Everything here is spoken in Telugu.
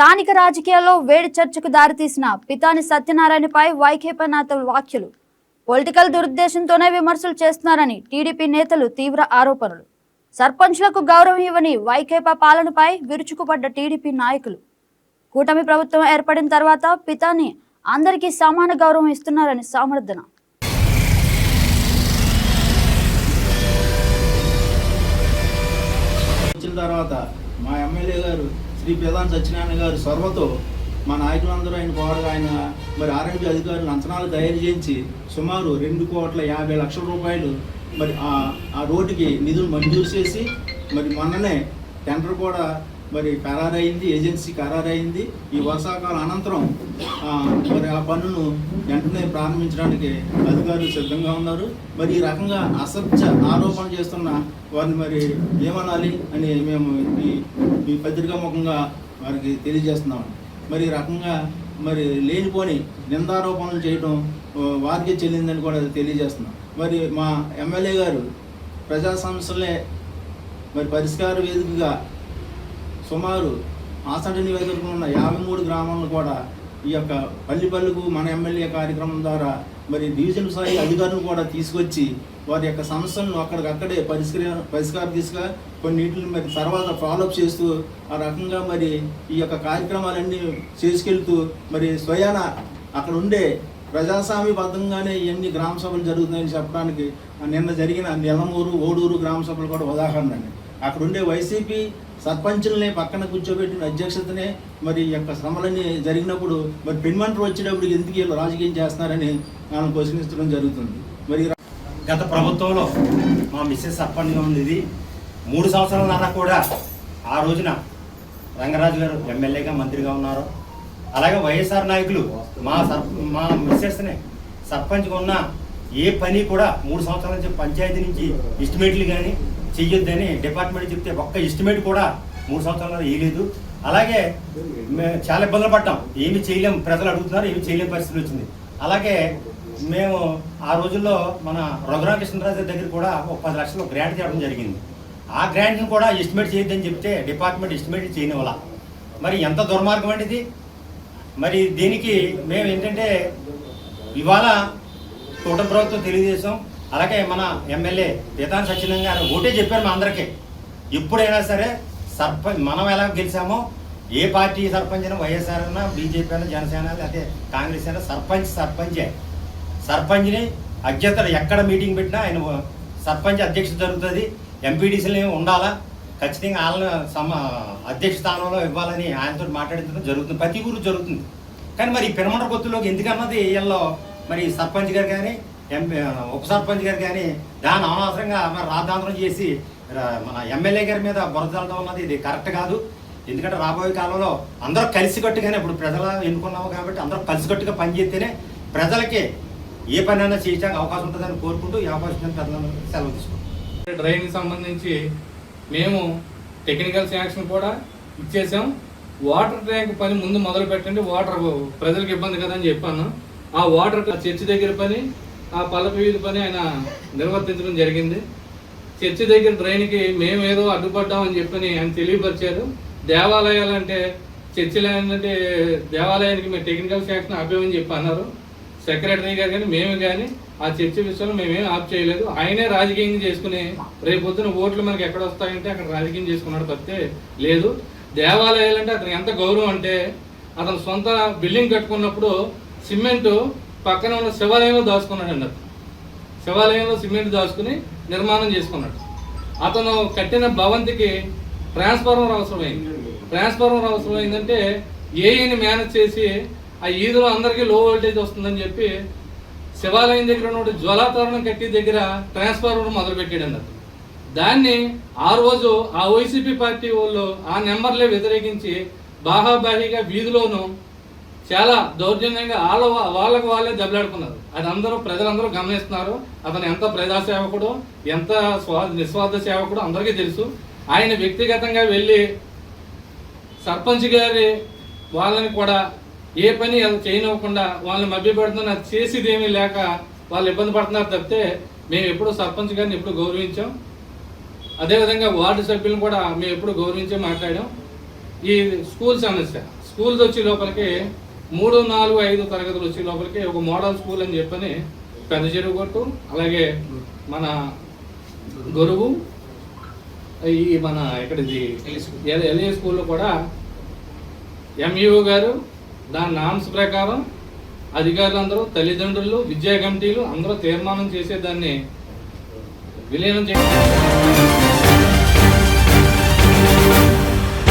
స్థానిక రాజకీయాల్లో వేడి చర్చకు దారితీసిన పితాని సత్యనారాయణపై వైకేపీ నేతలు వ్యాఖ్యలు. పొలిటికల్ దురుద్దేశంతోనే విమర్శలు చేస్తున్నారని టీడీపీ నేతలు తీవ్ర ఆరోపణలు. సర్పంచ్లకు గౌరవం ఇవ్వని వైకేపా పాలనపై విరుచుకుపడ్డ టీడీపీ నాయకులు. కూటమి ప్రభుత్వం ఏర్పడిన తర్వాత పితాని అందరికీ సమాన గౌరవం ఇస్తున్నారని సమర్థన వచ్చిన తర్వాత మా ఎమ్మెల్యే గారు శ్రీ ప్రధాన్ సత్యనారాయణ గారు సొరవతో మా నాయకులందరూ ఆయన కోరగా ఆయన మరి ఆరోగ్య అధికారులు అంచనాలు తయారు చేయించి సుమారు రెండు కోట్ల యాభై లక్షల రూపాయలు మరి ఆ ఆ రోడ్డుకి నిధులు మంజూరు చేసి మరి మొన్ననే టెండర్ కూడా మరి ఖరారైంది ఏజెన్సీ ఖరారైంది. ఈ వర్షాకాలం అనంతరం ఆ, పనులు వెంటనే ప్రారంభించడానికి అధికారులు సిద్ధంగా ఉన్నారు. మరి ఈ రకంగా అసత్య ఆరోపణ చేస్తున్న వారిని మరి ఏమనాలి అని మేము ఈ ఈ పత్రికా ముఖంగా వారికి తెలియజేస్తున్నాం. మరి ఈ రకంగా మరి లేనిపోని నిందారోపణలు చేయడం వారికే చెల్లిందని కూడా తెలియజేస్తున్నాం. మరి మా ఎమ్మెల్యే గారు ప్రజా సమస్యలే మరి పరిష్కార వేదికగా సుమారు ఆసంట నియోజకవర్గంలో ఉన్న యాభై మూడు గ్రామాలను కూడా ఈ యొక్క పల్లి పల్లుకు మన ఎమ్మెల్యే కార్యక్రమం ద్వారా మరి డివిజన్ స్థాయి అధికారులను కూడా తీసుకొచ్చి వారి యొక్క సమస్యలను అక్కడికక్కడే పరిష్కరి పరిష్కార దిశగా కొన్నింటిని మరి తర్వాత ఫాలోఅప్ చేస్తూ ఆ రకంగా మరి ఈ యొక్క కార్యక్రమాలన్నీ చేసుకెళ్తూ మరి స్వయాన అక్కడ ఉండే ప్రజాస్వామ్యబద్ధంగానే ఇవన్నీ గ్రామ సభలు జరుగుతున్నాయని చెప్పడానికి నిన్న జరిగిన నెలమూరు ఓడూరు గ్రామ సభలు కూడా ఉదాహరణ అండి. అక్కడ ఉండే వైసీపీ సర్పంచుల్ని పక్కన కూర్చోబెట్టిన అధ్యక్షతనే మరి యొక్క శ్రమలన్నీ జరిగినప్పుడు మరి పెన్మంటలు వచ్చేటప్పుడు ఎందుకు వీళ్ళు రాజకీయం చేస్తున్నారని మనం ప్రశ్నించడం జరుగుతుంది. మరి గత ప్రభుత్వంలో మా మిస్సెస్ సర్పంచ్గా ఉండేది. మూడు సంవత్సరాల నాన్న కూడా ఆ రోజున రంగరాజు గారు ఎమ్మెల్యేగా మంత్రిగా ఉన్నారు. అలాగే వైఎస్ఆర్ నాయకులు మా సర్ మా మిస్సెస్నే సర్పంచ్గా ఉన్న ఏ పని కూడా మూడు సంవత్సరాల నుంచి పంచాయతీ నుంచి ఎస్టిమేట్లు కానీ చెయ్యొద్దని డిపార్ట్మెంట్ చెప్తే ఒక్క ఎస్టిమేట్ కూడా మూడు సంవత్సరాలు వేయలేదు అలాగే మేము చాలా ఇబ్బందులు పడ్డాం. ఏమి చేయలేం ప్రజలు అడుగుతున్నారు ఏమి చేయలేని పరిస్థితి వచ్చింది. అలాగే మేము ఆ రోజుల్లో మన రఘురామకృష్ణరాజు దగ్గర కూడా ఒక పది లక్షలు గ్రాంట్ చేయడం జరిగింది. ఆ గ్రాంట్ని కూడా ఎస్టిమేట్ చేయొద్దని చెప్తే డిపార్ట్మెంట్ ఎస్టిమేట్ చేయని వల్ల మరి ఎంత దుర్మార్గం అండి ఇది? మరి దీనికి మేము ఏంటంటే ఇవాళ కూటమి ప్రభుత్వం తెలియజేశాం అలాగే మన ఎమ్మెల్యే పీతాన్ సత్యనారాయణ గారు ఒకటే చెప్పారు మా అందరికీ. ఎప్పుడైనా సరే సర్పంచ్ మనం ఎలా గెలిచామో ఏ పార్టీ సర్పంచ్ అయినా వైఎస్ఆర్ అయినా బీజేపీ అయినా జనసేన లేకపోతే కాంగ్రెస్ అయినా సర్పంచ్ సర్పంచే. సర్పంచ్ని అధ్యక్షతలు ఎక్కడ మీటింగ్ పెట్టినా ఆయన సర్పంచ్ అధ్యక్షత జరుగుతుంది. ఎంపీడీసీలు ఉండాలా? ఖచ్చితంగా వాళ్ళని సమ అధ్యక్ష స్థానంలో ఇవ్వాలని ఆయనతో మాట్లాడించడం జరుగుతుంది. ప్రతి ఊరు జరుగుతుంది. కానీ మరి పెనమండ పిరమండ ఎందుకన్నది వీళ్ళలో మరి సర్పంచ్ గారు కానీ ఎంపీ ఉప సర్పంచ్ గారు కానీ దాన్ని అనవసరంగా మరి రాద్ధాంతరం చేసి మన ఎమ్మెల్యే గారి మీద బురదలడం ఉన్నది ఇది కరెక్ట్ కాదు. ఎందుకంటే రాబోయే కాలంలో అందరూ కలిసికట్టుగానే ఇప్పుడు ప్రజలు ఎన్నుకున్నాము కాబట్టి అందరూ కలిసికట్టుగా పనిచేస్తేనే ప్రజలకి ఏ పనైనా చేయడానికి అవకాశం ఉంటుందని కోరుకుంటూ ఈ అవకాశం ప్రజలందరికీ సెలవు తీసుకుంటాం డ్రైవింగ్ సంబంధించి మేము టెక్నికల్ శాంక్షన్ కూడా ఇచ్చేసాం. వాటర్ ట్యాంక్ పని ముందు మొదలు పెట్టండి వాటర్ ప్రజలకు ఇబ్బంది కదా అని చెప్పాను. ఆ వాటర్ చర్చి దగ్గర పని ఆ పల్లప వీధి పని ఆయన నిర్వర్తించడం జరిగింది. చర్చి దగ్గర ట్రైన్కి మేమేదో అడ్డుపడ్డామని చెప్పని ఆయన తెలియపరిచారు. దేవాలయాలు అంటే చర్చిలు ఏంటంటే దేవాలయానికి మేము టెక్నికల్ శాఖను ఆపేమని చెప్పి అన్నారు. సెక్రటరీ గారు కానీ మేము కానీ ఆ చర్చి విషయంలో మేమేం ఆప్ చేయలేదు. ఆయనే రాజకీయం చేసుకుని రేపు పొద్దున ఓట్లు మనకి ఎక్కడ వస్తాయంటే అక్కడ రాజకీయం చేసుకున్నాడు తప్పితే లేదు. దేవాలయాలు అంటే అతనికి ఎంత గౌరవం అంటే అతను సొంత బిల్డింగ్ కట్టుకున్నప్పుడు సిమెంటు పక్కన ఉన్న శివాలయంలో దాచుకున్నాడు అండి అతను. శివాలయంలో సిమెంట్ దాచుకుని నిర్మాణం చేసుకున్నాడు. అతను కట్టిన భవంతికి ట్రాన్స్ఫార్మర్ అవసరమైంది. ట్రాన్స్ఫార్మర్ అవసరమైందంటే ఏఈని మేనేజ్ చేసి ఆ ఈదులో అందరికీ లో వోల్టేజ్ వస్తుందని చెప్పి శివాలయం దగ్గర ఉన్న జ్వలాతరణం కట్టి దగ్గర ట్రాన్స్ఫార్మర్ మొదలుపెట్టాడు అన్నారు దాన్ని ఆ రోజు ఆ వైసీపీ పార్టీ వాళ్ళు ఆ నెంబర్లే వ్యతిరేకించి బాహాబాహిగా వీధిలోనూ చాలా దౌర్జన్యంగా వాళ్ళ వాళ్ళకు వాళ్ళే దెబ్బలాడుకున్నారు. అది అందరూ ప్రజలందరూ గమనిస్తున్నారు. అతను ఎంత ప్రజాసేవకుడు ఎంత స్వా నిస్వార్థ సేవకుడు అందరికీ తెలుసు. ఆయన వ్యక్తిగతంగా వెళ్ళి సర్పంచ్ గారి వాళ్ళని కూడా ఏ పని అది చేయనివ్వకుండా వాళ్ళని మభ్యపెడుతున్న అది చేసేది ఏమీ లేక వాళ్ళు ఇబ్బంది పడుతున్నారు తప్పితే మేము ఎప్పుడు సర్పంచ్ గారిని ఎప్పుడు గౌరవించాం. అదేవిధంగా వార్డు సభ్యులను కూడా మేము ఎప్పుడు గౌరవించి మాట్లాడాం. ఈ స్కూల్ సమస్య. స్కూల్స్ వచ్చే లోపలికి మూడు నాలుగు ఐదు తరగతులు వచ్చే లోపలికి ఒక మోడల్ స్కూల్ అని చెప్పని పెద్ద చెరువు కొట్టు అలాగే మన గొరువు ఈ మన ఇక్కడిది ఎల్ఏ స్కూల్లో కూడా ఎంఈఓ గారు దాని నామ్స్ ప్రకారం అధికారులందరూ తల్లిదండ్రులు విద్యా కమిటీలు అందరూ తీర్మానం చేసే దాన్ని విలీనం చేయాలి